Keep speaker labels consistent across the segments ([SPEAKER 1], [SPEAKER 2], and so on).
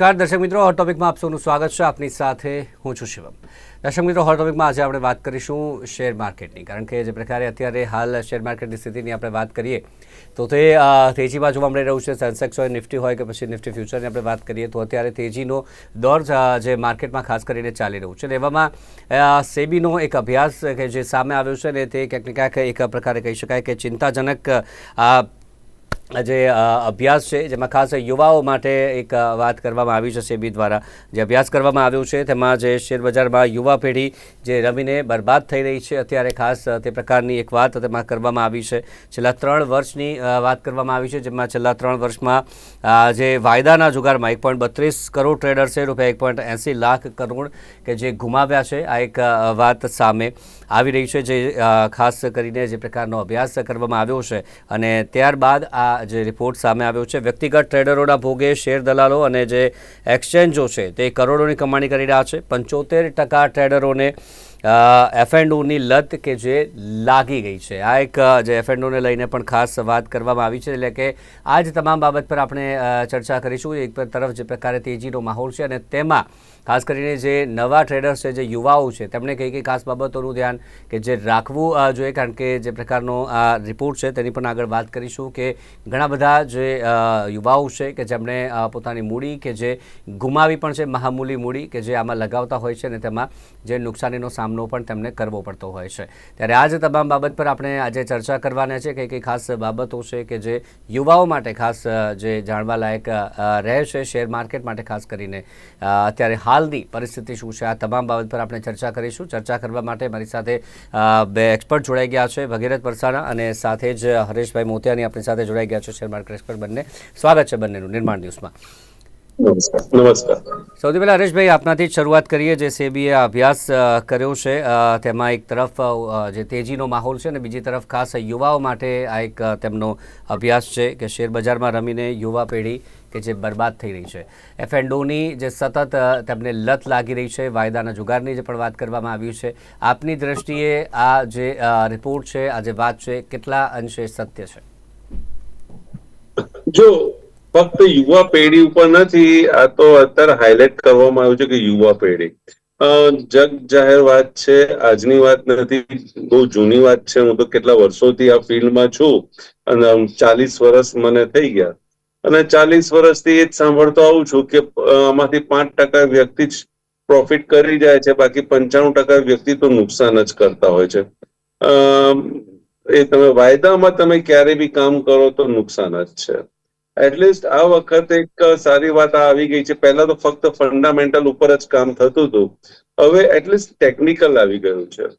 [SPEAKER 1] નમસ્કાર. દર્શક મિત્રો હોટ ટોપિકમાં આપ સ્વાગત છે. આપની સાથે હું છું શિવમ. દર્શક મિત્રો હોટ ટોપિકમાં આજે આપણે વાત કરીશું શેર માર્કેટની. કારણ કે જે પ્રકારે અત્યારે હાલ શેર માર્કેટની સ્થિતિની આપણે વાત કરીએ, તો તે તેજીમાં જોવા મળી રહ્યું છે. સેન્સેક્સ હોય, નિફ્ટી હોય કે પછી નિફ્ટી ફ્યુચરની આપણે વાત કરીએ, તો અત્યારે તેજીનો દોર જે માર્કેટમાં ખાસ કરીને ચાલી રહ્યું છે. અને એવામાં સેબીનો એક અભ્યાસ કે જે સામે આવ્યો છે ને તે ક્યાંક ને ક્યાંક એક પ્રકારે કહી શકાય કે ચિંતાજનક જે અભ્યાસ છે, જેમાં ખાસ યુવાઓ માટે એક વાત કરવામાં આવી છે સેબી દ્વારા. જે અભ્યાસ કરવામાં આવ્યો છે, તેમાં જે શેર બજારમાં યુવા પેઢી જે રમીને બરબાદ થઈ રહી છે, અત્યારે ખાસ તે પ્રકારની એક વાત તેમાં કરવામાં આવી છે. છેલ્લા ત્રણ વર્ષની વાત કરવામાં આવી છે, જેમાં છેલ્લા ત્રણ વર્ષમાં જે વાયદાના જુગારમાં એક પોઈન્ટ બત્રીસ કરોડ ટ્રેડર્સે રૂપિયા, એક પોઈન્ટ એંસી લાખ કરોડ કે જે ગુમાવ્યા છે, આ એક વાત સામે. આવી રહી છે, જે ખાસ કરીને જે પ્રકારનો અભ્યાસ કરવામાં આવ્યો છે અને ત્યારબાદ આ જે રિપોર્ટ સામે આવ્યો છે, વ્યક્તિગત ટ્રેડરોના ભોગે શેર દલાલો અને જે એક્સચેન્જો છે તે કરોડોની કમાણી કરી રહ્યા છે. પંચોતેર ટકા ટ્રેડરોને એફ ઓની લત કે જે લાગી ગઈ છે. આ એક જે એફ ઓને લઈને પણ ખાસ વાત કરવામાં આવી છે. એટલે કે આ જ તમામ બાબત પર આપણે ચર્ચા કરીશું. એક તરફ જે પ્રકારે તેજીનો માહોલ છે અને તેમાં ખાસ કરીને જે નવા ટ્રેડર્સ છે, જે યુવાઓ છે તેમણે કઈ કઈ ખાસ બાબતોનું ધ્યાન કે જે રાખવું જોઈએ, કારણ કે જે પ્રકારનો આ રિપોર્ટ છે, તેની પણ આગળ વાત કરીશું કે ઘણા બધા જે યુવાઓ છે કે જેમણે પોતાની મૂડી કે જે ગુમાવી પણ છે, મહામૂલી મૂડી કે જે આમાં લગાવતા હોય છે અને તેમાં જે નુકસાનીનો સામનો પણ તેમને કરવો પડતો હોય છે. ત્યારે આ જ તમામ બાબત પર આપણે આજે ચર્ચા કરવાના છે, કઈ કઈ ખાસ બાબતો છે કે જે યુવાઓ માટે ખાસ જે જાણવા લાયક રહે છે શેર માર્કેટ માટે ખાસ કરીને અત્યારે હાલની પરિસ્થિતિ શું છે? આ તમામ બાબત પર આપણે ચર્ચા કરીશું. ચર્ચા કરવા માટે મારી સાથે બે એક્સપર્ટ જોડાઈ ગયા છે ભગીરથ પરસાણા અને સાથે જ હરેશભાઈ મોતિયાની આપણી સાથે જોડાઈ ગયા છે શેર માર્કેટ એક્સપર્ટ બંને. સ્વાગત છે બંનેનું નિર્માણ ન્યૂઝમાં.
[SPEAKER 2] નમસ્કાર.
[SPEAKER 1] સૌથી પહેલા હરેશભાઈ આપનાથી જ શરૂઆત કરીએ જે સેબીએ અભ્યાસ કર્યો છે તેમાં એક તરફ જે તેજીનો માહોલ છે અને બીજી તરફ ખાસ યુવાઓ માટે આ એક તેમનો અભ્યાસ છે કે શેર બજારમાં રમીને યુવા પેઢી કે જે બરબાદ થઈ રહી છે. એફ એન્ડોની જે સતત તેમને લત લાગી રહી છે, વાયદાના જુગારની જે પણ વાત કરવામાં આવી છે, આપની દ્રષ્ટિએ આ જે રિપોર્ટ છે, આ જે વાત છે, કેટલા અંશે સત્ય છે?
[SPEAKER 2] જો ફક્ત યુવા પેઢી ઉપર નથી, આ તો અત્યારે હાઇલાઇટ કરવામાં આવ્યું છે કે યુવા પેઢી. જગ જાહેર વાત છે, આજની વાત નથી, બહુ જૂની વાત છે. હું તો કેટલા વર્ષોથી આ ફિલ્ડમાં છું અને ચાલીસ વર્ષ મને થઈ ગયા. અને ચાલીસ વર્ષથી એ જ સાંભળતો આવું છું કે આમાંથી પાંચ ટકા વ્યક્તિ જ પ્રોફિટ કરી જાય છે, બાકી પંચાણું ટકા વ્યક્તિ તો નુકસાન જ કરતા હોય છે. એ તમે વાયદામાં તમે ક્યારે બી કામ કરો તો નુકસાન જ છે. એટલીસ્ટ આ વખતે એક સારી વાત આવી ગઈ છે. પહેલા તો ફક્ત ફંડામેન્ટલ ઉપર જ કામ થતું હતું. હવે એટલીસ્ટ ટેકનિકલ આવી ગયું છે.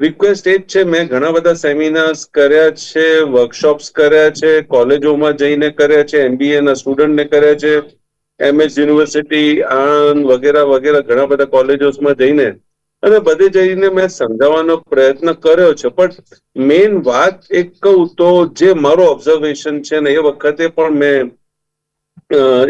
[SPEAKER 2] રિક્વેસ્ટ એ જ છે, મેં ઘણા બધા સેમિનાર્સ કર્યા છે વર્કશોપ્સ કર્યા છે, કોલેજોમાં જઈને કર્યા છે એમબીએ ના સ્ટુડન્ટને કર્યા છે એમએસ યુનિવર્સિટી આણંદ વગેરે વગેરે ઘણા બધા કોલેજોમાં જઈને અને બધે જઈને મેં સમજાવવાનો પ્રયત્ન કર્યો છે. પણ મેઇન વાત એક કહું તો જે મારો ઓબ્ઝર્વેશન છે ને એ વખતે પણ મેં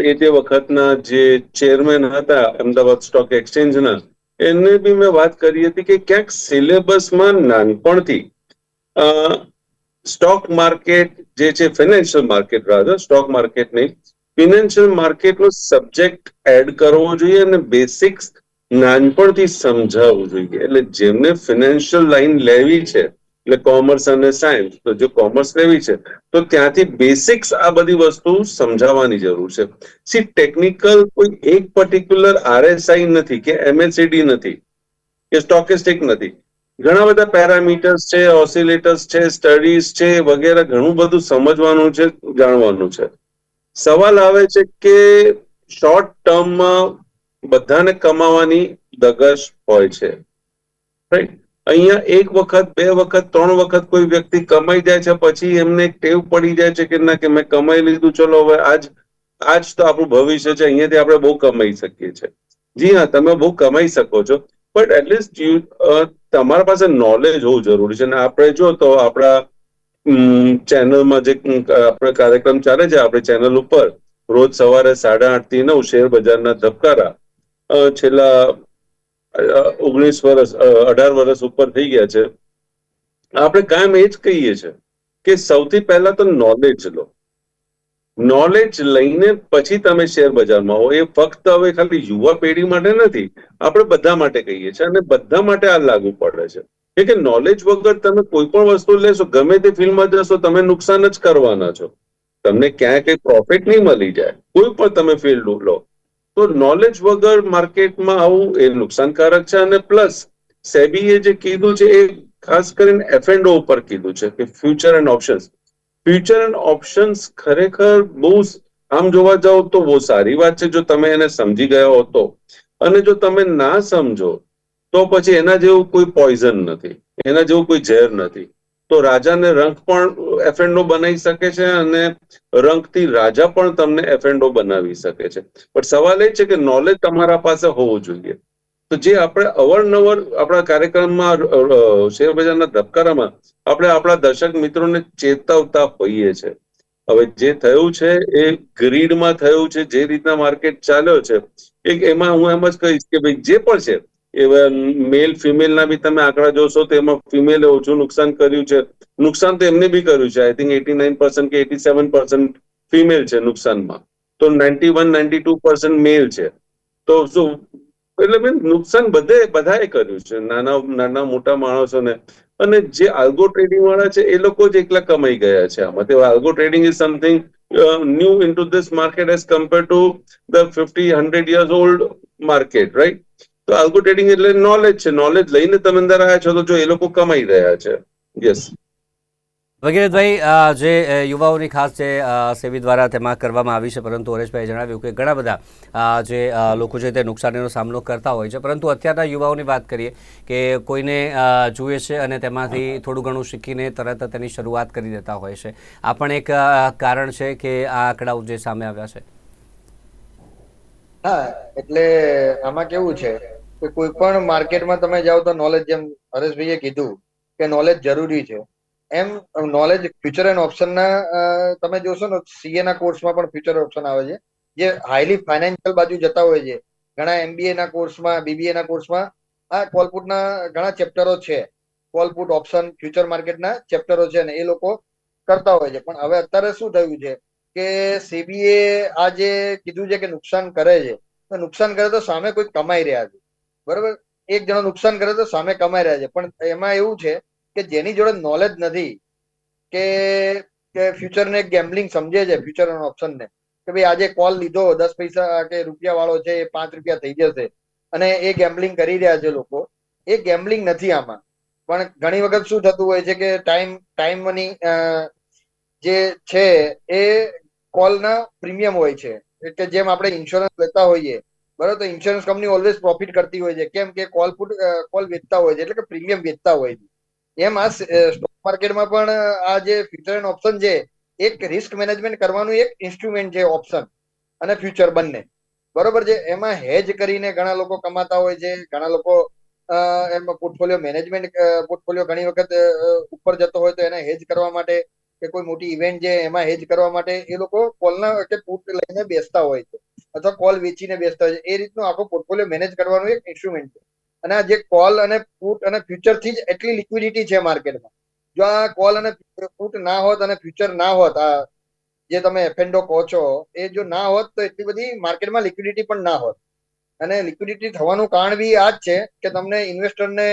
[SPEAKER 2] એ તે વખતના જે ચેરમેન હતા, અમદાવાદ સ્ટોક એક્સચેન્જના એને બી મેં વાત કરી હતી કે ક્યાંક સિલેબસમાં નાનપણથી સ્ટોક માર્કેટ જે છે financial market rather stock market નહીં ફિનાન્શિયલ માર્કેટનો સબ્જેક્ટ એડ કરવો જોઈએ અને બેસિક્સ નાનપણથી સમજાવવું જોઈએ. એટલે જેમને ફિનાન્શિયલ લાઈન લેવી છે એટલે કોમર્સ અને સાયન્સ તો જો કોમર્સ લેવી છે? તો ત્યાંથી બેસિક્સ આ બધી વસ્તુ સમજાવવાની જરૂર છે. સી ટેકનિકલ કોઈ એક પર્ટિક્યુલર આરએસઆઈ નથી કે એમએસસીડી નથી કે સ્ટોકેસ્ટિક નથી. ઘણા બધા પેરામીટર્સ છે ઓસિલેટર્સ છે સ્ટડીઝ છે, વગેરે ઘણું બધું સમજવાનું છે, જાણવાનું છે. સવાલ આવે છે કે શોર્ટ ટર્મમાં બધાને કમાવાની દગશ હોય છે. રાઈટ અહીંયા એક વખત, બે વખત, ત્રણ વખત કોઈ વ્યક્તિ કમાઈ જાય છે, પછી એમને ટેવ પડી જાય છે કે ના, કે મેં કમાઈ લીધું, ચલો હવે આજ આજ તો આપણું ભવિષ્ય છે, અહીંયાથી આપણે બહુ કમાઈ શકીએ છીએ. જી હા, તમે બહુ કમાઈ શકો છો, બટ એટલીસ્ટ તમારા પાસે નોલેજ હોવું જરૂરી છે, અને આપણે જો તો આપણા ચેનલમાં જે આપણે કાર્યક્રમ ચાલે છે, આપણી ચેનલ ઉપર, રોજ સવારે સાડા આઠથી નવ શેર બજારના ધબકારા છેલ્લા ઓગણીસ વર્ષ અઢાર વર્ષ ઉપર થઈ ગયા છે. આપણે કાયમ એ જ કહીએ છીએ કે સૌથી પહેલા તો નોલેજ લો. નોલેજ લઈને પછી તમે શેર બજારમાં હો. એ ફક્ત હવે ખાલી યુવા પેઢી માટે નથી, આપણે બધા માટે કહીએ છીએ અને બધા માટે આ લાગુ પડે છે. કે કે નોલેજ વગર તમે કોઈ પણ વસ્તુ લેશો, ગમે તે ફિલ્ડમાં જશો, તમે નુકસાન જ કરવાના છો. તમને ક્યાંય કઈ પ્રોફિટ નહીં મળી જાય. કોઈ પણ તમે ફિલ્ડ લો. તો નોલેજ વગર માર્કેટમાં આવું એ નુકસાનકારક છે અને પ્લસ સેબીએ જે કીધું છે એ ખાસ કરીને એફ એન્ડ ઉપર કીધું છે કે future and options future and options ખરેખર બહુ આમ જોવા જાઓ તો બહુ સારી વાત છે. જો તમે એને સમજી ગયા હો તો. અને જો તમે ના સમજો તો પછી એના જેવું કોઈ પોઈઝન નથી. એના જેવું કોઈ ઝેર નથી. તો રાજાને રંક પણ એફેન્ડો બનાવી શકે છે અને રંકથી રાજા પણ તમને એફેન્ડો બનાવી શકે છે. પણ સવાલ એ છે કે નોલેજ તમારા પાસે હોવું જોઈએ. તો જે આપણે અવારનવાર આપણા કાર્યક્રમમાં શેર બજારના ધબકારામાં આપણે આપણા દર્શક મિત્રોને ચેતવતા હોઈએ છે. હવે જે થયું છે એ ગ્રીડમાં થયું છે, જે રીતના માર્કેટ ચાલ્યો છે, એક એમાં હું એમ જ કહીશ કે ભાઈ જે પણ છે એ મેલ ફિમેલના બી તમે આંકડા જોશો તો એમાં ફિમેલે ઓછું નુકસાન કર્યું છે. નુકસાન તો એમને બી કર્યું છે. I think eighty nine percent કે એટી સેવન પર્સન્ટ ફિમેલ છે નુકસાનમાં. તો ninety one ninety two percent male છે. તો શું? એટલે બેન નુકસાન બધે, બધાએ કર્યું છે. નાના નાના, મોટા માણસોને. અને જે આલ્ગો ટ્રેડિંગ વાળા છે, એ લોકો જ એકલા કમાઈ ગયા છે આમાં. તે algo trading is something new in to this market as compare to the fifty hundred years old market right તો આલ્ગો ટ્રેડિંગ એટલે નોલેજ છે. નોલેજ લઈને તમે અંદર આવ્યા છો તો જો એ લોકો કમાઈ રહ્યા છે. યસ
[SPEAKER 1] વગેરેભાઈ જે યુવાઓની ખાસ જે સેવી દ્વારા તેમાં કરવામાં આવી છે પરંતુ હરેશભાઈએ જણાવ્યું કે ઘણા બધા જે લોકો છે તે નુકસાનીનો સામનો કરતા હોય છે. પરંતુ અત્યારના યુવાઓની વાત કરીએ કે કોઈને જુએ છે અને તેમાંથી થોડું ઘણું શીખીને તરત તેની શરૂઆત કરી દેતા હોય છે. આ પણ એક કારણ છે કે આ આંકડાઓ જે સામે આવ્યા છે.
[SPEAKER 3] હા એટલે આમાં કેવું છે? કે કોઈ પણ માર્કેટમાં તમે જાઓ તો નોલેજ જેમ હરેશભાઈએ કીધું કે નોલેજ જરૂરી છે. એમ નોલેજ ફ્યુચર એન્ડ ઓપ્શનના તમે જોશો ને સીએ ના કોર્સમાં પણ ફ્યુચર ઓપ્શન આવે છે. જે હાઈલી ફાઇનાન્શિયલ બાજુ જતા હોય છે. ઘણા એમબીએ ના કોર્સમાં બીબીએ ના કોર્સમાં આ કોલપુટના ઘણા ચેપ્ટરો છે. કોલપુટ ઓપ્શન ફ્યુચર માર્કેટના ચેપ્ટરો છે ને એ લોકો કરતા હોય છે. પણ હવે અત્યારે શું થયું છે કે સીબીએ આ જે કીધું છે કે નુકસાન કરે છે. નુકસાન કરે તો સામે કોઈ કમાઈ રહ્યા છે. બરોબર? એક જણો નુકસાન કરે તો સામે કમાઈ રહ્યા છે. પણ એમાં એવું છે કે જેની જોડે નોલેજ નથી કે કે ફ્યુચરને ગેમ્બલિંગ સમજે છે ફ્યુચર ઓપ્શન ને. કે ભાઈ આજે કોલ લીધો, દસ પૈસા કે રૂપિયા વાળો છે, એ પાંચ રૂપિયા થઈ જશે. અને એ ગેમ્બલિંગ કરી રહ્યા છે લોકો. એ ગેમ્બલિંગ નથી આમાં. પણ ઘણી વખત શું થતું હોય છે કે ટાઈમ ટાઈમની જે છે એ કોલના પ્રીમિયમ હોય છે. એટલે જેમ આપણે ઇન્સ્યોરન્સ લેતા હોઈએ બરોબર ઇન્સ્યોરન્સ કંપની ઓલવેઝ પ્રોફિટ કરતી હોય છે. કેમ કે કોલ પુટ કોલ વેચતા હોય છે, એટલે કે પ્રીમિયમ વેચતા હોય છે. એમ આ સ્ટોક માર્કેટમાં પણ આ જે ફ્યુચર એન્ડ ઓપ્શન છે, એક રિસ્ક મેનેજમેન્ટ કરવાનું એક ઇન્સ્ટ્રુમેન્ટ છે ઓપ્શન અને ફ્યુચર બંને. બરોબર છે? એમાં હેજ કરીને ઘણા લોકો કમાતા હોય છે, ઘણા લોકો એમાં પોર્ટફોલિયો મેનેજમેન્ટ પોર્ટફોલિયો ઘણી વખત ઉપર જતો હોય તો એને હેજ કરવા માટે કે કોઈ મોટી ઇવેન્ટ છે, એમાં હેજ કરવા માટે એ લોકો કોલના કે પુટ લઈને બેસતા હોય છે. અથવા કોલ વેચીને બેસતા હોય છે. એ રીતનું આખો પોર્ટફોલિયો મેનેજ કરવાનું એક ઇન્સ્ટ્રુમેન્ટ છે. અને આ જે કોલ અને પુટ અને ફ્યુચરથી જ એટલી લિક્વિડિટી છે માર્કેટમાં જો આ કોલ અને પુટ ના હોત અને ફ્યુચર ના હોત, આ જે તમે એફેન્ડો કહો છો, એ જો ના હોત તો એટલી બધી માર્કેટમાં લિક્વિડિટી પણ ના હોત. અને લિક્વિડિટી થવાનું કારણ બી આ જ છે કે તમને ઇન્વેસ્ટરને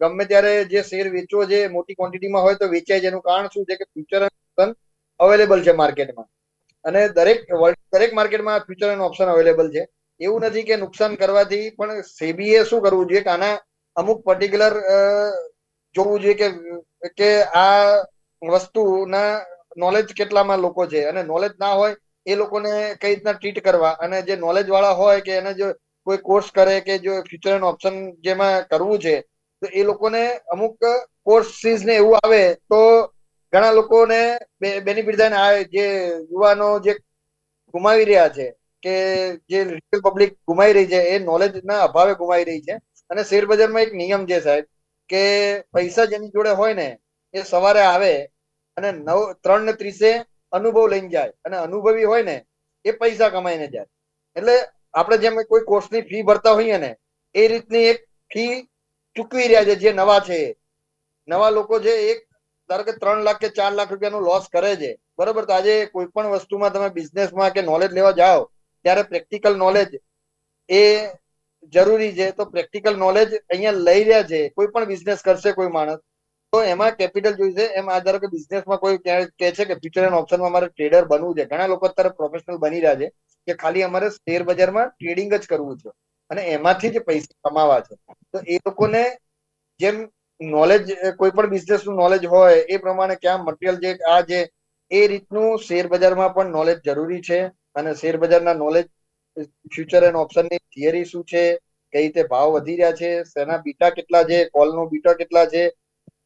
[SPEAKER 3] ગમે ત્યારે જે શેર વેચવો જે મોટી ક્વોન્ટિટીમાં હોય તો વેચાય જેનું કારણ શું છે કે ફ્યુચર અવેલેબલ છે માર્કેટમાં અને દરેક દરેક માર્કેટમાં ફ્યુચર એન્ડ ઓપ્શન અવેલેબલ છે. એવું નથી કે નુકસાન કરવાથી પણ સેબીએ શું કરવું જોઈએ? કે આના અમુક પર્ટિક્યુલર જોવું જોઈએ કે કે આ વસ્તુના નોલેજ કેટલામાં લોકો છે? અને નોલેજ ના હોય એ લોકોને કઈ રીતના ટ્રીટ કરવા? અને જે નોલેજ વાળા હોય કે એને જો કોઈ કોર્સ કરે કે જો ફ્યુચર એન્ડ ઓપ્શન જેમાં કરવું છે, તો એ લોકોને અમુક કોર્સીસ ને એવું આવે તો ઘણા લોકોને બેનિફિટ થાય ને આ જે યુવાનો જે ગુમાવી રહ્યા છે કે જે રિટેલ પબ્લિક ગુમાઈ રહી છે, એ નોલેજ ના અભાવે ગુમાઈ રહી છે. અને શેરબજારમાં એક નિયમ છે સાહેબ કે પૈસા જેની જોડે હોય ને, એ સવારે આવે અને નવ, ત્રણ ને ત્રીસે અનુભવ લઈને જાય. અને અનુભવી હોય ને, એ પૈસા કમાઈને જાય. એટલે આપણે જેમ કોઈ કોર્સની ફી ભરતા હોઈએ ને, એ રીતની એક ફી ચૂકવી રહ્યા છે જે નવા છે નવા લોકો છે એક ધારો કે ત્રણ લાખ કે ચાર લાખ રૂપિયાનું લોસ કરે છે, બરોબર? તો આજે કોઈ પણ વસ્તુમાં તમે બિઝનેસમાં કે નોલેજ લેવા જાઓ, ત્યારે પ્રેક્ટિકલ નોલેજ એ જરૂરી છે. તો પ્રેક્ટિકલ નોલેજ અહીંયા લઈ રહ્યા છે. કોઈ પણ બિઝનેસ કરશે કોઈ માણસ. તો એમાં કેપિટલ જોઈશે એમ આ ધારો કે બિઝનેસમાં કોઈ કહે છે કે ફ્યુચર એન્ડ ઓપ્શનમાં અમારે ટ્રેડર બનવું છે. ઘણા લોકો અત્યારે પ્રોફેશનલ બની રહ્યા છે કે ખાલી અમારે શેર બજારમાં ટ્રેડિંગ જ કરવું છે. અને એમાંથી જ પૈસા કમાવા છે. તો એ લોકોને જેમ નોલેજ કોઈ પણ બિઝનેસનું નોલેજ હોય, એ પ્રમાણે ક્યાં મટીરિયલ જે, આ જે, એ રીતનું શેર બજારમાં પણ નોલેજ જરૂરી છે. અને શેર બજારના નોલેજ ફ્યુચર એન્ડ ઓપ્શનની થિયરી શું છે, કઈ રીતે ભાવ વધી રહ્યા છે, શેના બીટા કેટલા છે કોલનો બીટા કેટલા છે,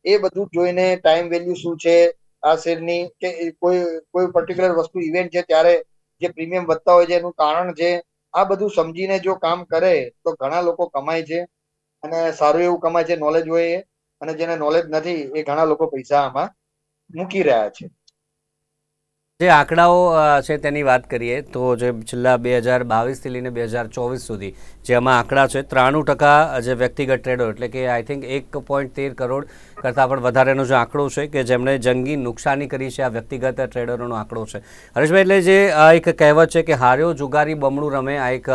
[SPEAKER 3] એ બધું જોઈને ટાઈમ વેલ્યુ શું છે, આ શેરની કે કોઈ કોઈ પર્ટિક્યુલર વસ્તુ ઇવેન્ટ છે, ત્યારે જે પ્રીમિયમ વધતા હોય છે, એનું કારણ છે, આ બધું સમજીને જો કામ કરે, તો ઘણા લોકો કમાય છે. અને સારું એવું કમાય છે નોલેજ હોય એ. અને જેને નોલેજ નથી, એ ઘણા લોકો પૈસા આમાં મૂકી રહ્યા છે.
[SPEAKER 1] જે આંકડાઓ છે તેની વાત કરીએ તો જે છેલ્લા બે હજાર બાવીસથી લઈને બે હજાર ચોવીસ સુધી જે આમાં આંકડા છે, ત્રાણું ટકા જે વ્યક્તિગત ટ્રેડર એટલે કે આઈ થિંક એક પોઈન્ટ તેર કરોડ કરતાં પણ વધારેનો જે આંકડો છે કે જેમણે જંગી નુકસાની કરી છે આ વ્યક્તિગત ટ્રેડરોનો આંકડો છે. હરેશભાઈ, એટલે જે એક કહેવત છે કે હાર્યો જુગારી બમણું રમે, આ એક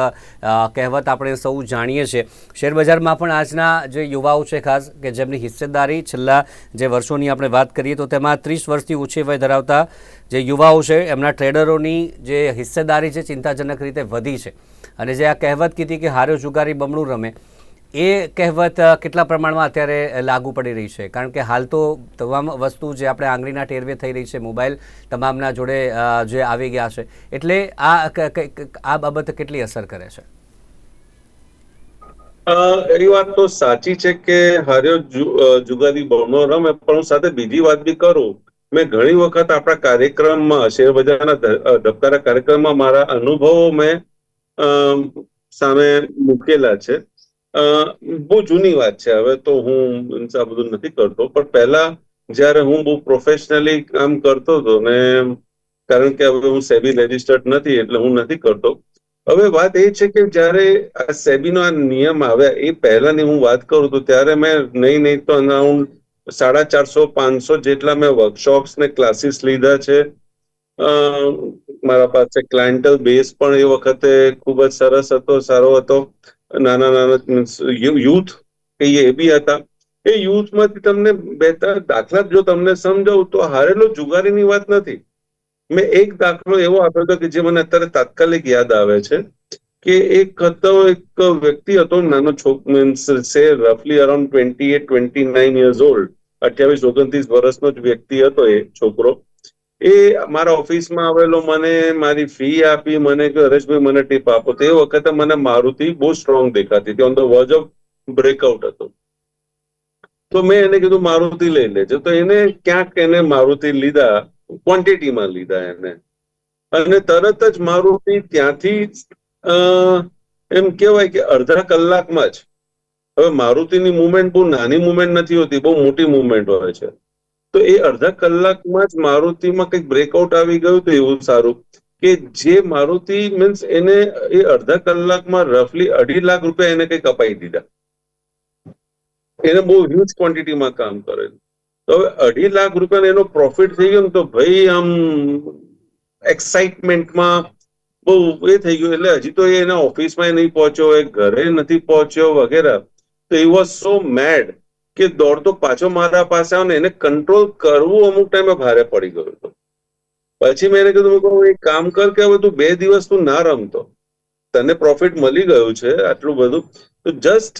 [SPEAKER 1] કહેવત આપણે સૌ જાણીએ છીએ. શેરબજારમાં પણ આજના જે યુવાઓ છે ખાસ કે જેમની હિસ્સેદારી છેલ્લા જે વર્ષોની આપણે વાત કરીએ તો તેમાં ત્રીસ વર્ષથી ઓછી વય ધરાવતા જે યુવાઓ છે, એમના ટ્રેડરોની જે હિસ્સેદારી છે ચિંતાજનક રીતે વધી છે. અને જે આ કહેવત કીધી કે હાર્યો જુગારી બમણું રમે એ કહેવત કેટલા પ્રમાણમાં અત્યારે લાગુ પડી રહી છે? કારણ કે હાલ તો તમામ વસ્તુ જે આપણે આંગળીના ટેરવે થઈ રહી છે મોબાઈલ તમામના જોડે જે આવી ગયા છે એટલે આ આ બાબત કેટલી અસર કરે છે?
[SPEAKER 2] અ, એ વાત તો સાચી છે કે હાર્યો જુગારી બમણો રમે પણ હું સાથે બીજી વાત બી કરું. મેં ઘણી વખત આપણા કાર્યક્રમમાં શેર બજારના ધબકારા કાર્યક્રમમાં મારા અનુભવો મેં સામે મૂકેલા છે. બહુ જૂની વાત છે. હવે તો હું આ બધું નથી કરતો. પણ પહેલા જ્યારે હું બહુ પ્રોફેશનલી કામ કરતો હતો ને કારણ કે હવે હું સેબી રજિસ્ટર્ડ નથી એટલે હું નથી કરતો. હવે વાત એ છે કે જ્યારે આ સેબીનો આ નિયમ આવ્યા, એ પહેલાની હું વાત કરું તો ત્યારે મેં નહીં નહીં તો અરાઉન્ડ સાડા ચારસો, પાંચસો જેટલા મેં વર્કશોપ્સ ને ક્લાસીસ લીધા છે. મારા પાસે ક્લાયન્ટલ બેઝ પણ એ વખતે ખૂબ જ સરસ હતો, સારો હતો. નાના નાના યુથ કહીએ એ બી હતા. એ યુથમાંથી તમને બે દાખલા જો તમને સમજાવું તો હારેલો જુગારીની વાત નથી. મેં એક દાખલો એવો આપ્યો હતો કે જે મને અત્યારે તાત્કાલિક યાદ આવે છે કે એક હતો, એક વ્યક્તિ હતો, નાનો છોક, means say રફલી around twenty eight twenty nine years old અઠ્યાવીસ, ઓગણત્રીસ વર્ષનો જ વ્યક્તિ હતો એ છોકરો. એ મારા ઓફિસમાં આવેલો મને મારી ફી આપી, મને કે, હરેશભાઈ, મને ટીપ આપો. તો એ વખતે મને મારુતિ બહુ સ્ટ્રોંગ દેખાતી હતી. On the verge of breakout હતો. તો મેં એને કીધું, મારુતિ લઈ લેજો. તો એને ક્યાંક એને મારુતિ લીધા ક્વોન્ટિટીમાં લીધા એને. અને તરત જ મારુતિ ત્યાંથી એમ કહેવાય કે અડધા કલાકમાં જ. હવે મારુતિની મુવમેન્ટ બહુ નાની મુવમેન્ટ નથી હોતી, બહુ મોટી મુવમેન્ટ હોય છે. તો એ અડધા કલાકમાં જ મારુતિમાં કંઈક બ્રેકઆઉટ આવી ગયું તો એવું સારું. કે જે મારુતિ મીન્સ એને એ અડધા કલાકમાં રફલી અઢી લાખ રૂપિયા એને કંઈક અપાઈ દીધા. એને બહુ હ્યુજ ક્વોન્ટિટીમાં કામ કરેલું તો હવે અઢી લાખ રૂપિયાનો એનો પ્રોફિટ થઈ ગયો તો ભાઈ આમ એક્સાઇટમેન્ટમાં બહુ એ થઈ ગયું. એટલે હજી તો એ એના ઓફિસમાં નહીં પહોંચ્યો, એ ઘરે નથી પહોંચ્યો વગેરે. તો એ વોઝ સો મેડ કે દોડતો પાછો મારા પાસે આવે ને એને કંટ્રોલ કરવું અમુક ટાઈમે ભારે પડી ગયું હતું. પછી મેં એને કીધું કહું એક કામ કર કે હવે તું બે દિવસ તું ના રમતો. તને પ્રોફિટ મળી ગયું છે આટલું બધું. તો જસ્ટ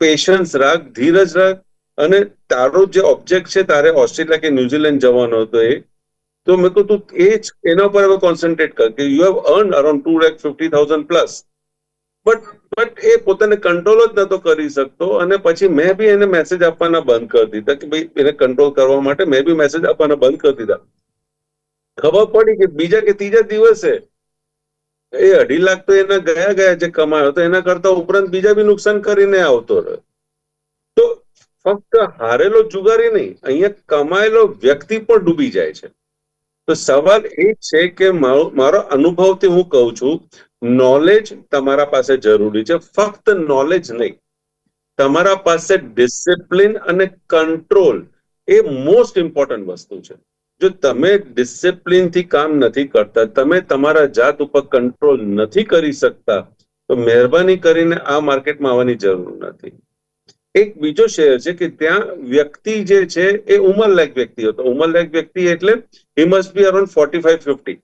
[SPEAKER 2] પેશન્સ રાખ, ધીરજ રાખ અને તારો જે ઓબ્જેક્ટ છે તારે ઓસ્ટ્રેલિયા કે ન્યુઝીલેન્ડ જવાનો હતો એ, તો મેં કહું તું એ જ એના પર હવે કોન્સન્ટ્રેટ કર કે you have earn around two lakh fifty thousand plus but but એ પોતાને કંટ્રોલ જ નતો કરી શકતો અને પછી મેં બી એને મેસેજ આપવાના બંધ કરી દીધા કે ભાઈ એને કંટ્રોલ કરવા માટે મેં બી મેસેજ આપવાના બંધ કરી દીધા. ખબર પડી કે બીજા કે ત્રીજા દિવસે એ અઢી લાખ તો એના ગયા ગયા જે કમાયો તો એના કરતા ઉપરાંત બીજા બી નુકસાન કરીને આવતો રહ્યો. તો ફક્ત હારેલો જુગારી નહીં, અહીંયા કમાયેલો વ્યક્તિ પણ ડૂબી જાય છે. તો સવાલ એ છે કે મારો અનુભવથી હું કહું છું નોલેજ તમારા પાસે જરૂરી છે, ફક્ત નોલેજ નહીં. તમારા પાસે ડિસિપ્લિન અને કંટ્રોલ એ મોસ્ટ ઇમ્પોર્ટન્ટ વસ્તુ છે. જો તમે ડિસિપ્લિનથી કામ નથી કરતા, તમે તમારા જાત ઉપર કંટ્રોલ નથી કરી શકતા, તો મહેરબાની કરીને આ માર્કેટમાં આવવાની જરૂર નથી. એક બીજો શેર છે કે ત્યાં વ્યક્તિ જે છે એ ઉંમરલાયક વ્યક્તિ હતો. ઉંમરલાયક વ્યક્તિ એટલે he must be around forty five fifty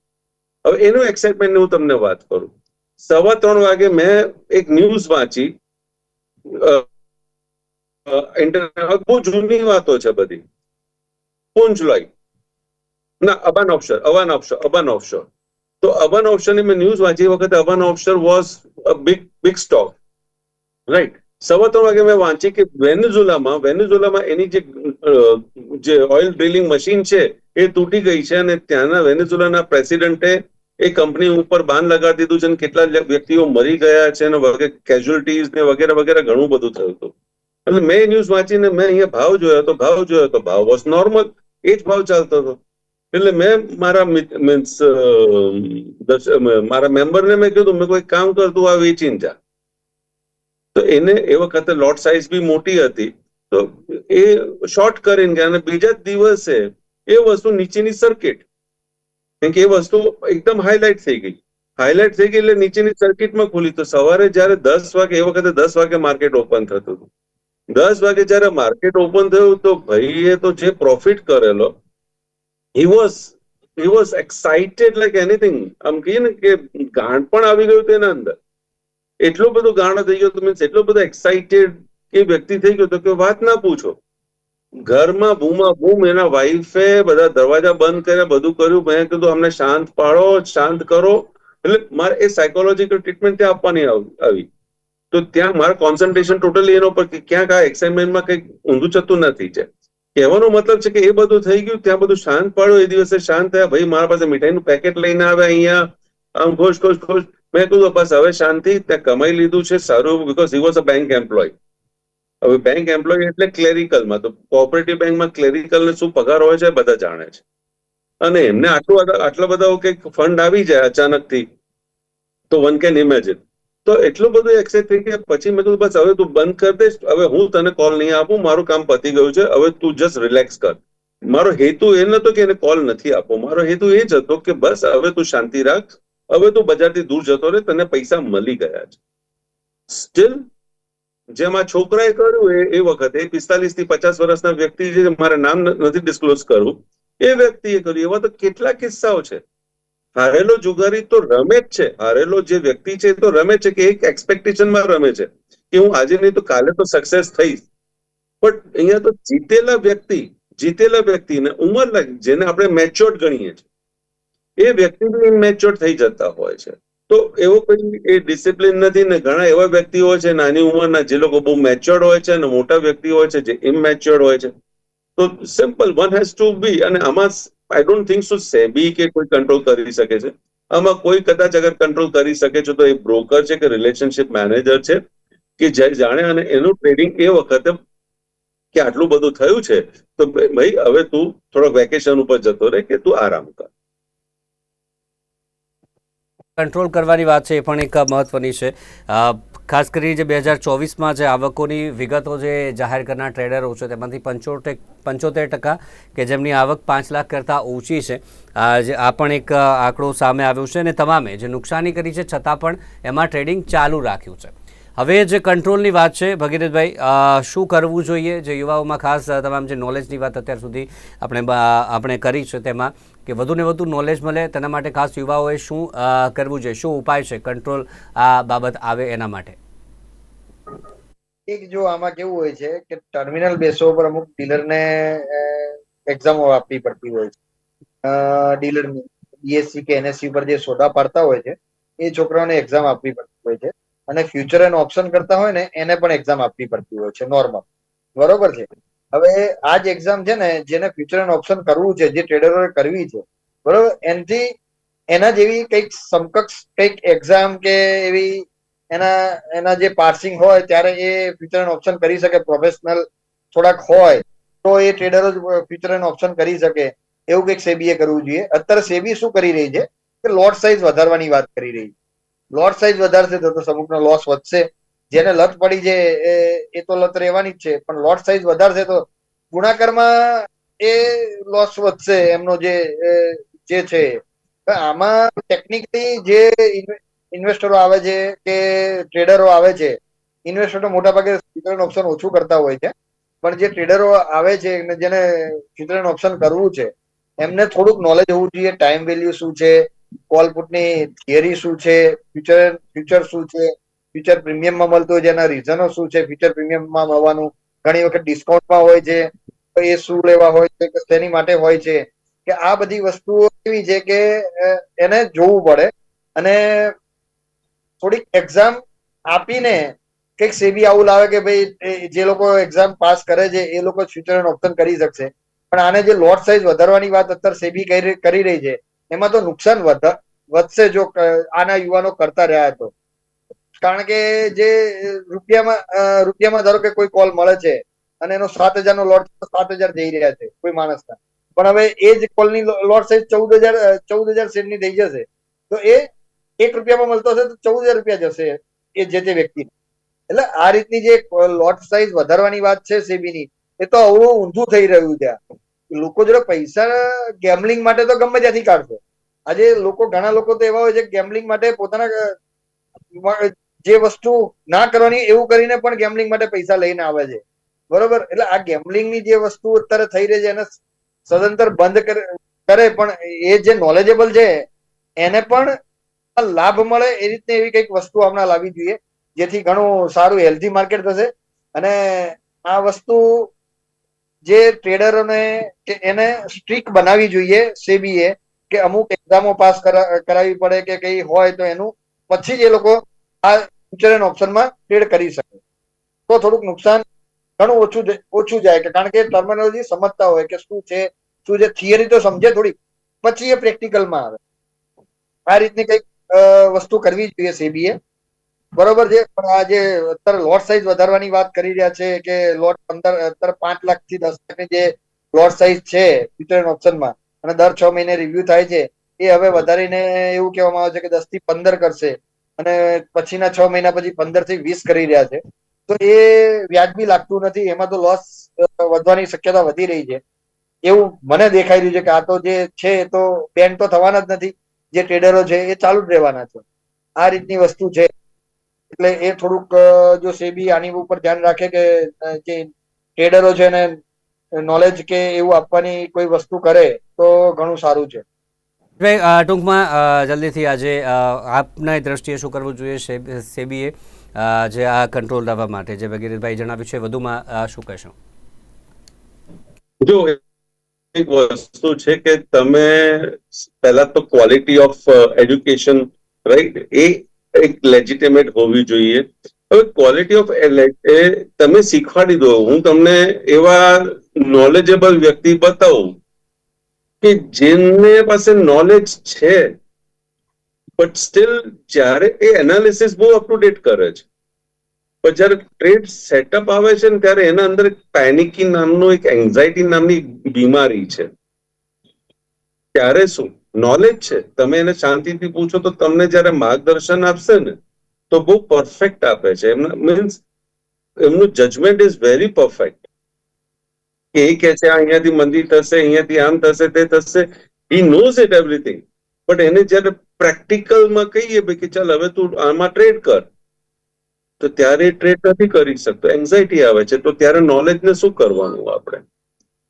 [SPEAKER 2] હવે એનું એક્સાઇટમેન્ટ હું તમને વાત કરું. સવા ત્રણ વાગે મેં એક ન્યૂઝ વાંચી. ઇન્ટરનેટ બહુ જૂની વાતો છે બધી. પૂંજ લોય ના, Aban offshore Aban offshore Aban offshore તો અબાન ઓપ્શનની મેં ન્યૂઝ વાંચી. વખતે અબન option was big big stock right સવા ત્રણ વાગે મેં વાંચી કે વેનેઝુલામાં વેનેઝુલામાં એની જે જે ઓઇલ ડ્રિલિંગ મશીન છે, એ તૂટી ગઈ છે અને ત્યાંના વેનેઝુલાના પ્રેસિડેન્ટે એ કંપની ઉપર બાન લગાડી દીધું છે અને કેટલા વ્યક્તિઓ મરી ગયા છે અને વગેરે કેઝ્યુઅલિટીઝ ને વગેરે વગેરે ઘણું બધું થયું હતું. એટલે મેં ન્યૂઝ વાંચીને મેં અહીંયા ભાવ જોયો તો ભાવ જોયો તો ભાવ વોઝ નોર્મલ એ જ ભાવ ચાલતો હતો. એટલે મેં મારા મીન્સ મારા મેમ્બરને મેં કીધું, મેં કોઈ કામ કરતું આ વેચીને જા. તો એને એ વખતે લોટ સાઇઝ બી મોટી હતી. તો એ શોર્ટ કરીને ગયા અને બીજા જ દિવસે એ વસ્તુ નીચેની સર્કિટ કેમ કે એ વસ્તુ એકદમ હાઇલાઇટ થઈ ગઈ. હાઇલાઇટ થઈ ગઈ એટલે નીચેની સર્કિટમાં ખુલી. તો સવારે જયારે દસ વાગે, એ વખતે દસ વાગે માર્કેટ ઓપન થતું હતું. દસ વાગે જ્યારે માર્કેટ ઓપન થયું તો ભાઈએ તો જે પ્રોફિટ કરેલો he was he was excited like anything આમ કહીએ ને કે ગાંઠ પણ આવી ગયું તેના અંદર. એટલો બધો ગાંડો થઈ ગયો મીન્સ એટલો બધો એક્સાઇટેડ કે વ્યક્તિ થઈ ગયો તો કે વાત ના પૂછો. ઘરમાં બૂમા બૂમ, એના વાઈફે બધા દરવાજા બંધ કર્યા, બધું કર્યું. મેં કીધું, અમને શાંત પાડો, શાંત કરો. એટલે મારે એ સાયકોલોજીકલ ટ્રીટમેન્ટ ત્યાં આપવાની આવી તો ત્યાં મારા કોન્સન્ટ્રેશન ટોટલી એના ઉપર કે ક્યાંક આ એક્સાઇટમેન્ટમાં કંઈક ઊંધું જતું નથી છે. કહેવાનો મતલબ છે કે એ બધું થઈ ગયું, ત્યાં બધું શાંત પાડો એ દિવસે શાંત થયા. ભાઈ, મારા પાસે મીઠાઈનું પેકેટ લઈને આવે અહીંયા. આમ ખુશ ખુશ ખુશ. મેં કીધું, બસ, હવે શાંતિ. ત્યાં કમાઈ લીધું છે સારું because he was a bank employee હવે બેંક એમ્પ્લોય એટલે ક્લેરિકલમાં તો કોઓપરેટિવ બેંકમાં ક્લેરિકલને શું પગાર હોય છે બધા જાણે છે. અને એમને આટલું આટલા બધા કે ફંડ આવી જાય અચાનકથી, તો વન કેન ઇમેજિન તો એટલું બધું એક્સેપ્ટ થઈ ગયા, પછી મેં કીધું, બસ હવે તું બંધ કરી દઈશ હવે હું તને કોલ નહીં આપું, મારું કામ પતી ગયું છે, હવે તું જસ્ટ રિલેક્સ કર. મારો હેતુ એ નતો કે એને કોલ નથી આપવો. મારો હેતુ એ જ હતો કે બસ હવે તું શાંતિ રાખ, હવે તું બજારથી દૂર જતો રહે, તને પૈસા મળી ગયા છે. સ્ટીલ જેમ છોકરાએ કર્યું એ એ વખતે પિસ્તાલીસથી પચાસ વર્ષના વ્યક્તિ જે મારે નામ નથી ડિસ્ક્લોઝ કરવું એ વ્યક્તિએ કર્યું. એવા તો કેટલા કિસ્સાઓ છે. હારેલો જુગારી તો રમે જ છે. હારેલો જે વ્યક્તિ છે તો રમે છે કે એક એક્સપેક્ટેશનમાં રમે છે કે હું આજે નહીં તો કાલે તો સક્સેસ થઈશ. બટ અહીંયા તો જીતેલા વ્યક્તિ, જીતેલા વ્યક્તિને ઉંમર લાગી, જેને આપણે મેચ્યોર્ડ ગણીએ છીએ. એ વ્યક્તિ બી થઈ જતા હોય છે. તો એવો કોઈ એ ડિસિપ્લિન નથી ને ઘણા એવા વ્યક્તિ હોય છે નાની ઉંમરના જે લોકો બહુ મેચ્યોર્ડ હોય છે અને મોટા વ્યક્તિ હોય છે જે ઇમેચ્યોર્ડ હોય છે. તો simple one has to be અને આમાં I don't think so SEBI કે કોઈ કંટ્રોલ કરી શકે છે. આમાં કોઈ કદાચ અગર કંટ્રોલ કરી શકે છે તો એ બ્રોકર છે કે રિલેશનશિપ મેનેજર છે કે જે જાણે અને એનું ટ્રેડિંગ એ વખતે કે આટલું બધું થયું છે તો ભાઈ હવે તું થોડોક વેકેશન ઉપર જતો રહે કે તું આરામ કર.
[SPEAKER 1] કંટ્રોલ કરવાની વાત છે, એ પણ એક મહત્વની છે. ખાસ કરી જે બે હજાર ચોવીસમાં જે આવકોની વિગતો જે જાહેર કરનાર ટ્રેડરો છે, તેમાંથી પંચોતેર પંચોતેર ટકા કે જેમની આવક પાંચ લાખ કરતાં ઓછી છે આ પણ એક આંકડો સામે આવ્યો છે અને તમામે જે નુકસાની કરી છે, છતાં પણ એમાં ટ્રેડિંગ ચાલુ રાખ્યું છે. હવે જે કંટ્રોલની વાત છે, ભગીરથભાઈ શું કરવું જોઈએ? જે યુવાઓમાં ખાસ તમામ જે નોલેજની વાત અત્યાર સુધી આપણે આપણે કરી છે તેમાં કે વધુને વધુ નોલેજ મળે, તેના માટે ખાસ યુવાઓએ શું કરવું જોઈએ? શું ઉપાય છે? કંટ્રોલ આ બાબત આવે એના માટે.
[SPEAKER 3] એક જો આમાં કેવું હોય છે કે ટર્મિનલ બેસો પર અમુક ડીલરને એક્ઝામો આપવી પડતી હોય છે. ડીલરની બીએસસી કે એનએસસી પર જે સોદા પાડતા હોય છે, એ છોકરાઓને એક્ઝામ આપવી પડતી હોય છે. અને ફ્યુચર એન્ડ ઓપ્શન કરતા હોય ને, એને પણ એક્ઝામ આપવી પડતી હોય છે નોર્મલ બરોબર છે? હવે આ જ એક્ઝામ છે ને, જેને ફ્યુચર એન્ડ ઓપ્શન કરવું છે, જે ટ્રેડરોએ કરવી છે, બરોબર? એનાથી એના જેવી કંઈક સમકક્ષ કંઈક એક્ઝામ કે એવી એના એના જે પાસિંગ હોય, ત્યારે એ ફ્યુચર એન્ડ ઓપ્શન કરી શકે પ્રોફેશનલ થોડાક હોય, તો એ ટ્રેડરો ફ્યુચર એન્ડ ઓપ્શન કરી શકે. એવું કંઈક સેબીએ કરવું જોઈએ. અત્યારે સેબી શું કરી રહી છે? કે લોટ સાઇઝ વધારવાની વાત કરી રહી છે. લોટ સાઇઝ વધારશે તો સમુકનો લોસ વધશે. જેને લત પડી છે, એ તો લત રહેવાની જ છે, પણ લોટ સાઇઝ વધારશે તો ગુણાકારમાં એ લોસ વધશે, એમનો જે જે છે. આમાં ટેકનિકલી જે ઇન્વેસ્ટરો આવે છે કે ટ્રેડરો આવે છે ઇન્વેસ્ટરો મોટા ભાગે ફ્યુચરન ઓપ્શન ઓછું કરતા હોય છે, પણ જે ટ્રેડરો આવે છે જેને ફ્યુચરન ઓપ્શન કરવું છે, એમને થોડુંક નોલેજ હોવું જોઈએ ટાઈમ વેલ્યુ શું છે કોલ પુટની થિયરી શું છે ફ્યુચર ફ્યુચર શું છે ફ્યુચર પ્રીમિયમમાં મળતું હોય એના રીઝનો શું છે? ફ્યુચર પ્રીમિયમમાં મળવાનું ઘણી વખત ડિસ્કાઉન્ટમાં હોય છે. એ શું લેવા હોય છે કે તેની માટે હોય છે? કે આ બધી વસ્તુઓ એવી છે કે એને જોવું પડે અને થોડીક એક્ઝામ આપીને કંઈક સેબી આવું લાવે કે ભાઈ જે લોકો એક્ઝામ પાસ કરે છે, એ લોકો ફ્યુચર ઓપ્શન કરી શકશે. પણ આને જે લોટ સાઇઝ વધારવાની વાત અત્યારે સેબી કરી રહી છે, એમાં તો નુકસાન વધ- વધશે જો આના યુવાનો કરતા રહ્યા તો. કારણ કે જે રૂપિયામાં રૂપિયામાં ધારો કે કોઈ કોલ મળે છે અને એનો સાત હજારનો લોટ સાત હજાર જઈ રહ્યા છે કોઈ માણસના પણ હવે એ જ કોલની લોટ સાઈઝ ચૌદ હજાર ચૌદ હજાર શેરની થઈ જશે, તો એ એક રૂપિયામાં મળતો હશે તો ચૌદ હજાર રૂપિયા જશે એ જે તે વ્યક્તિ. એટલે આ રીતની જે લોટ સાઈઝ વધારવાની વાત છે સેબીની એ તો અવળું ઊંધું થઈ રહ્યું છે. લોકો જોડે પૈસા ગેમલિંગ માટે તો ગમે ત્યાંથી કાઢશે. આજે લોકો, ઘણા લોકો તો એવા હોય છે ગેમલિંગ માટે પોતાના જે વસ્તુ ના કરવાની એવું કરીને પણ ગેમલિંગ માટે પૈસા લઈને આવે છે. બરોબર? એટલે આ ગેમલિંગની જે વસ્તુ અત્યારે થઈ રહી છે એને સદંતર બંધ કરે પણ એ જે નોલેજેબલ છે, એને પણ લાભ મળે એ રીતની એવી કંઈક વસ્તુ હમણાં લાવવી જોઈએ, જેથી ઘણું સારું હેલ્ધી માર્કેટ થશે. અને આ વસ્તુ જે ટ્રેડરોને એને સ્ટ્રીક બનાવવી જોઈએ સેબીએ કે અમુક એક્ઝામો પાસ કરાવવી પડે કે કઈ હોય તો એનું, પછી જ એ લોકો આ ફ્યુચર એન્ડ ઓપ્શનમાં ટ્રેડ કરી શકે. તો થોડુંક નુકસાન ઘણું ઓછું ઓછું જાય કે કારણ કે ટર્મિનોલોજી સમજતા હોય કે શું છે શું છે થિયરી તો સમજે થોડી પછી એ પ્રેક્ટિકલમાં આવે. આ રીતની કંઈક વસ્તુ કરવી જોઈએ સેબીએ બરોબર છે? પણ આ જે અત્યારે લોટ સાઈઝ વધારવાની વાત કરી રહ્યા છે કે લોટ પંદર, અત્યારે પાંચ લાખથી દસ લાખની જે લોટ સાઈઝ છે ફ્યુચર ઓપ્શનમાં અને દર છ મહિને રિવ્યુ થાય છે, એ હવે વધારીને એવું કહેવામાં આવે છે કે દસથી પંદર કરશે. અને પછીના છ મહિના પછી પંદરથી વીસ કરી રહ્યા છે. તો એ વ્યાજબી લાગતું નથી. એમાં તો લોસ વધવાની શક્યતા વધી રહી છે. એવું મને દેખાઈ રહ્યું છે કે આ તો જે છે તો બેન તો થવાના જ નથી. જે ટ્રેડરો છે એ ચાલુ જ રહેવાના છે. આ રીતની વસ્તુ છે. એટલે એ થોડુંક જો સેબી આની ઉપર ધ્યાન રાખે કે જે ટ્રેડરો છે એને નોલેજ કે એવું આપવાની કોઈ વસ્તુ કરે તો ઘણું સારું છે.
[SPEAKER 1] ટૂંકમાં જલ્દીથી આજે અ, આપના દ્રષ્ટિએ શું કરવું જોઈએ સેબીએ જે આ કંટ્રોલ લાવવા માટે જે ભગીરથભાઈ જણાવ્યું છે વધુમાં શું કહેશો?
[SPEAKER 2] જો એક વસ્તુ છે કે તમે પહેલા તો ક્વોલિટી ઓફ એજ્યુકેશન રાઈટ એ એક લેજિટિમેટ હોવી જોઈએ. હવે ક્વોલિટી ઓફ એ તમે શીખવાડી દો. હું તમને એવા નોલેજેબલ વ્યક્તિ બતાવું કે જેને પાસે નોલેજ છે બટ સ્ટીલ જ્યારે એ એનાલિસિસ બહુ અપ ટુ ડેટ કરે છે. પણ જ્યારે ટ્રેડ સેટઅપ આવે છે ને ત્યારે એના અંદર પેનિકી નામનું એક એન્ઝાયટી નામની બીમારી છે. ત્યારે શું? નોલેજ છે. તમે એને શાંતિથી પૂછો તો તમને જ્યારે માર્ગદર્શન આપશે ને, તો બહુ પરફેક્ટ આપે છે. એમના મીન્સ એમનું જજમેન્ટ ઇઝ વેરી પરફેક્ટ કે એ કે છે, "આ અહીંયાથી મંદી થશે, અહીંયાથી આમ થશે, તે થશે. He knows it everything but એને જ્યારે પ્રેક્ટિકલમાં કહીએ ભાઈ કે ચાલ, હવે તું આમાં ટ્રેડ કર. તો ત્યારે ટ્રેડ નથી કરી શકતો. એન્ઝાયટી આવે છે. તો ત્યારે નોલેજને શું કરવાનું આપણે?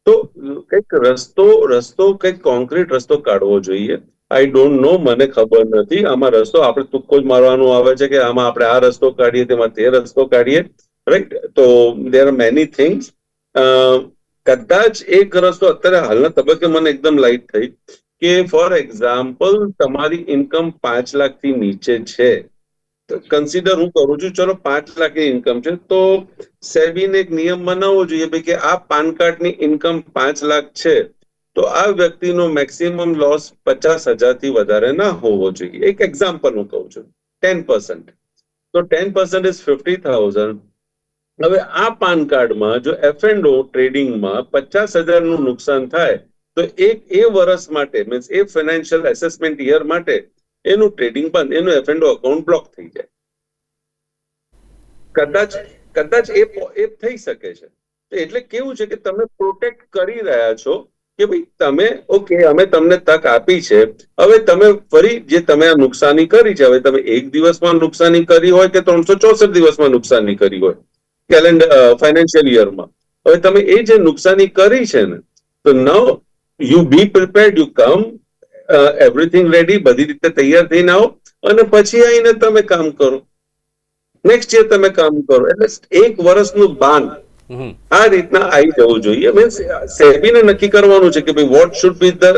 [SPEAKER 2] તો કંઈક રસ્તો રસ્તો, કંઈક કોન્ક્રીટ રસ્તો કાઢવો જોઈએ. આઈ ડોન્ટ નો મને ખબર નથી. આમાં રસ્તો આપણે તુક્કો જ મારવાનો આવે છે કે આમાં આપણે આ રસ્તો કાઢીએ, તેમાં તે રસ્તો કાઢીએ. રાઈટ તો દેર આર મેની થિંગ્સ કદાચ એક રસ્તો અત્યારે હાલના તબક્કે મને એકદમ લાઈટ થઈ કે ફોર એક્ઝામ્પલ તમારી ઇન્કમ પાંચ લાખથી નીચે છે. કન્સિડર હું કરું છું, ચલો પાંચ લાખની ઇન્કમ છે. તો સેબીને એક નિયમ બનાવવો જોઈએ ભાઈ કે આ પાન કાર્ડની ઇન્કમ પાંચ લાખ છે, તો આ વ્યક્તિનો મેક્સિમમ લોસ પચાસ હજારથી વધારે ના હોવો જોઈએ. એક એક્ઝામ્પલ હું કહું છું. ટેન પર્સન્ટ તો ten percent is fifty thousand હવે આ પાન કાર્ડમાં જો એફ એન્ડ ઓ ટ્રેડિંગમાં પચાસ હજારનું નુકસાન થાય, તો એક એ વર્ષ માટે મીન્સ એ ફાઇનાન્શિયલ એસેસમેન્ટ યર માટે એનું ટ્રેડિંગ બંધ, એનું એફ એન્ડ અકાઉન્ટ બ્લોક થઈ જાય. કદાચ કદાચ એ એ થઈ શકે છે. એટલે કેવું છે કે તમે પ્રોટેક્ટ કરી રહ્યા છો કે ભાઈ તમે, ઓકે, અમે તમને તક આપી છે. હવે તમે ફરી જે તમે આ નુકસાની કરી છે, હવે તમે એક દિવસમાં નુકસાની કરી હોય કે ત્રણસો ચોસઠ દિવસમાં નુકસાની કરી હોય કેલેન્ડર ફાઇનાન્શિયલ યરમાં હવે તમે એ જે નુકસાની કરી છે ને તો now you be prepared you come everything ready બધી રીતે તૈયાર થઈને આવો અને પછી આવીને તમે કામ કરો. નેક્સ્ટ યર તમે કામ કરો. એટલે એક વર્ષનું બાન આ રીતના આવી જવું જોઈએ. મીન્સ સેબીને નક્કી કરવાનું છે કે ભાઈ what should be the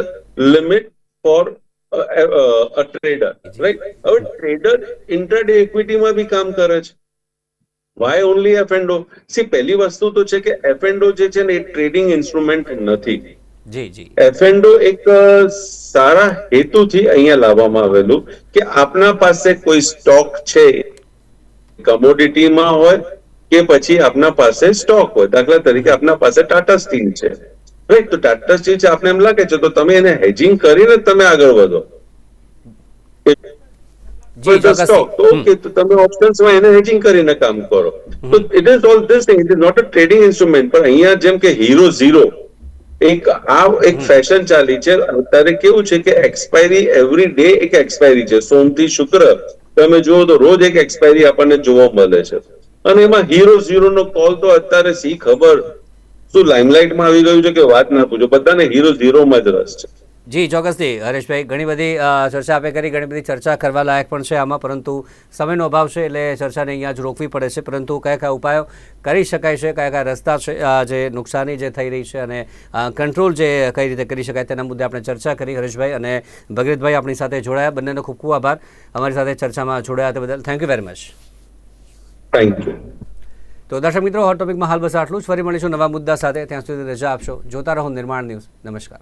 [SPEAKER 2] limit for a trader right હવે ટ્રેડર ઇન્ટરડે ઇક્વિટીમાં બી કામ કરે છે. Why only F and O C પહેલી વસ્તુ તો છે કે એફ એન્ડો જે છે ને એ ટ્રેડિંગ ઇન્સ્ટ્રુમેન્ટ નથી.
[SPEAKER 1] જી જી.
[SPEAKER 2] એફએન્ડો એક સારા હેતુથી અહીંયા લાવવામાં આવેલું કે આપના પાસે કોઈ સ્ટોક છે કમોડિટીમાં હોય કે પછી આપના પાસે સ્ટોક હોય. દાખલા તરીકે આપના પાસે ટાટા સ્ટીલ છે. રાઈટ તો ટાટા સ્ટીલ છે આપને એમ લાગે છે તો તમે એને હેજિંગ કરીને તમે આગળ વધો.
[SPEAKER 1] જી
[SPEAKER 2] with તો
[SPEAKER 1] ચોક્કસથી
[SPEAKER 2] okay, તો તમે એને હેજિંગ કરીને કામ કરો. તો it is all this thing it is not a trading instrument પણ અહીંયા જેમ કે હીરો ઝીરો એક આ એક ફેશન ચાલી છે. અત્યારે કેવું છે કે એક્સપાયરી એવરી ડે એક એક્સપાયરી છે. સોમથી શુક્ર તમે જુઓ તો રોજ એક એક્સપાયરી આપણને જોવા મળે છે. અને એમાં હીરો ઝીરો નો કોલ તો અત્યારે સી ખબર? શું લાઇમલાઇટમાં આવી ગયું છે કે વાત ના પૂછો? બધાને હીરો ઝીરોમાં જ રસ છે.
[SPEAKER 1] જી ચોક્કસથી હરેશભાઈ ઘણી બધી ચર્ચા આપે કરી ઘણી બધી ચર્ચા કરવા લાયક પણ છે આમાં પરંતુ સમયનો અભાવ છે એટલે ચર્ચાને અહીંયા જ રોકવી પડે છે. પરંતુ કયા કયા ઉપાયો કરી શકાય છે કયા કયા રસ્તા છે જે નુકસાની જે થઈ રહી છે અને કંટ્રોલ જે કઈ રીતે કરી શકાય તેના મુદ્દે આપણે ચર્ચા કરી. હરેશભાઈ અને ભગીરથભાઈ આપણી સાથે જોડાયા. બંનેનો ખૂબ ખૂબ આભાર. અમારી સાથે ચર્ચામાં જોડાયા તે બદલ thank you very much.
[SPEAKER 2] Thank you
[SPEAKER 1] તો દર્શક મિત્રો હોટ ટોપિકમાં હાલ બસ આટલું જ. ફરી મળીશું નવા મુદ્દા સાથે. ત્યાં સુધી રજા આપશો. જોતા રહો નિર્માણ ન્યૂઝ. નમસ્કાર.